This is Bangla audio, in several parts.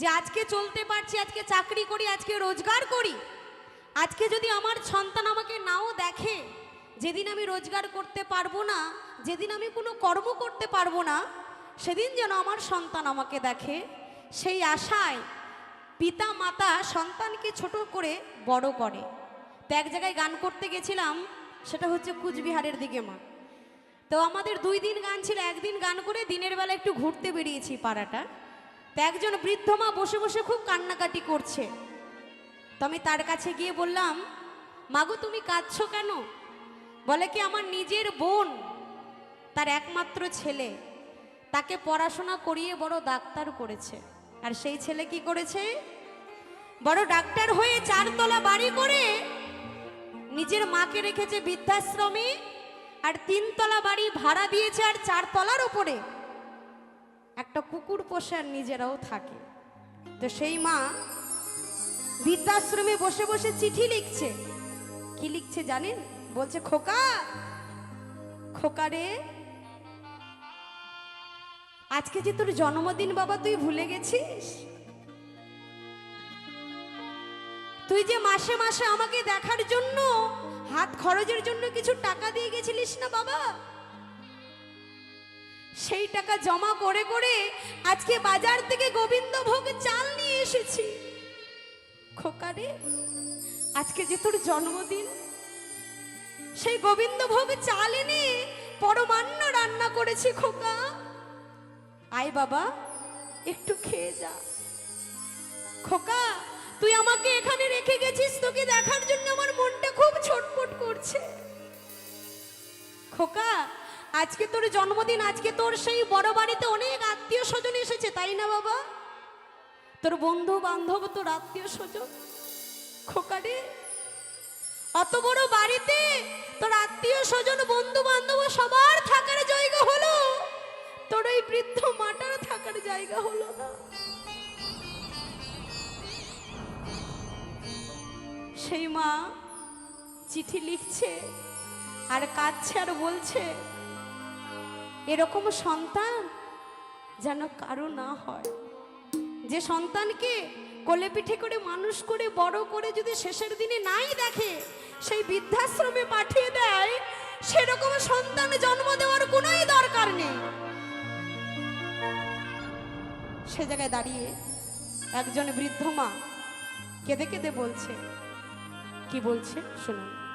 যে আজকে চলতে পারছি, আজকে চাকরি করি, আজকে রোজগার করি। আজকে যদি আমার সন্তান আমাকে নাও দেখে, যেদিন আমি রোজগার করতে পারব না, যেদিন আমি কোনো কর্ম করতে পারব না, সেদিন যেন আমার সন্তান আমাকে দেখে। সেই আশায় পিতা মাতা সন্তানকে ছোট করে বড় করে। তো এক জায়গায় গান করতে গেছিলাম, সেটা হচ্ছে কুচবিহারের দিকে, মা। তো আমাদের দুই দিন গান ছিল, একদিন গান করে দিনের বেলা একটু ঘুরতে বেরিয়েছি পাড়াটা। তো একজন বৃদ্ধ মা বসে বসে খুব কান্নাকাটি করছে। তো আমি তার কাছে গিয়ে বললাম মাগো তুমি কাঁদছো কেন? বলে কি, আমার নিজের বোন, তার একমাত্র ছেলে, তাকে পড়াশোনা করিয়ে বড় ডাক্তার করেছে। আর সেই ছেলে কি করেছে? বড় ডাক্তার হয়ে চারতলা বাড়ি করে নিজের মাকে রেখেছে বৃদ্ধাশ্রমে, আর তিনতলা বাড়ি ভাড়া দিয়েছে আর চারতলার ওপরে। একটা কুকুর পোষার নিজেরাও থাকে। তো সেই মা বৃদ্ধাশ্রমে বসে বসে চিঠি লিখছে। কি লিখছে জানেন? বলছে, খোকা খোকা রে, আজকে যে তোর জন্মদিন বাবা, তুই ভুলে গেছিস? তুই যে মাসে মাসে আমাকে দেখার জন্য, হাত খরচের জন্য কিছু টাকা দিয়ে গেছিলিস না বাবা? সেই টাকা জমা করে করে আজকে বাজার থেকে গোবিন্দভোগ চাল নিয়ে এসেছি। খোকারে আজকে যে তোর জন্মদিন, সেই গোবিন্দভোগ চাল এনে পরমান্ন রান্না করেছি খোকা। আয় বাবা, একটু খেয়ে যা। খোকা, তুই আমাকে এখানে রেখে গেছিস, তোকে দেখার জন্য আমার মনটা খুব ছটফট করছে। খোকা আজকে তোর জন্মদিন, আজকে তোর সেই বড় বাড়িতে অনেক আত্মীয় স্বজন এসেছে, তাই না বাবা? তোর বন্ধু বান্ধব, তোর আত্মীয় স্বজন? খোকা রে, অত বড় বাড়িতে তোর আত্মীয় স্বজন, বন্ধু বান্ধব সবার থাকার জায়গা হলো? তোর ওই বৃদ্ধ মাটার থাকার জায়গা হলো না? সেই মা চিঠি লিখছে আর কাঁদছে আর বলছে এরকম সন্তান যেন কারও না হয়। যে সন্তানকে কোলে পিঠে করে মানুষ করে, বড় করে যদি শেষের দিনে নাই দেখে, সেই বৃদ্ধাশ্রমে পাঠিয়ে দেয়, সেরকম সন্তান জন্ম দেওয়ার কোনোই দরকার নেই। সে জায়গায় দাঁড়িয়ে একজন বৃদ্ধ মা কেঁদে কেঁদে বলছে, কি বলছে? শুনুন।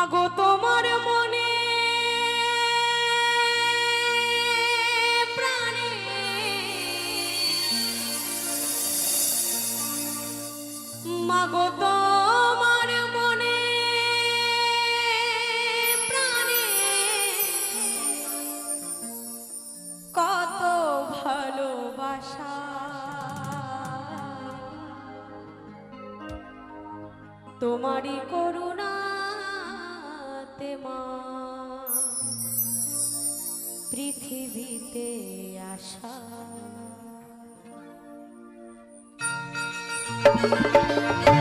মাগো তোমার মনে। প্রাণে। মাগো তোমার মনে। প্রাণে। কত ভালোবাসা। তোমারই করুণাতে মা। পৃথিবীতে আসা মাগো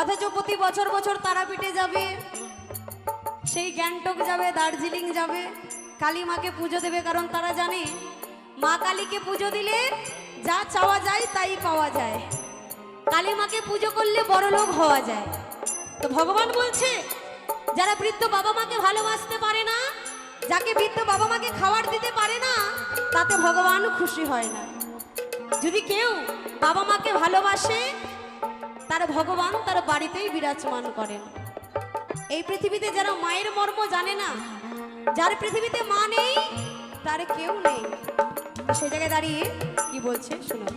অথচ প্রতি বছর বছর তারাপীঠে যাবে, সেই গ্যাংটক যাবে, দার্জিলিং যাবে। কালী মাকে পুজো দেবে, কারণ তারা জানে, মা কালীকে পুজো দিলে যা চাওয়া যায় তাই পাওয়া যায়। কালী মাকে পুজো করলে বড় লোক হওয়া যায়। তো ভগবান বলছে, যারা বৃদ্ধ বাবা মাকে ভালোবাসতে পারে না, যাকে বৃদ্ধ বাবা মাকে খাবার দিতে পারে না, তাতে ভগবান খুশি হয় না। যদি কেউ বাবা মাকে ভালোবাসে তার ভগবান তার বাড়িতেই বিরাজমান করেন। এই পৃথিবীতে যারা মায়ের মর্ম জানে না, যার পৃথিবীতে মা নেই, তার কেউ নেই। সে জায়গায় দাঁড়িয়ে কি বলছে? শুনুন।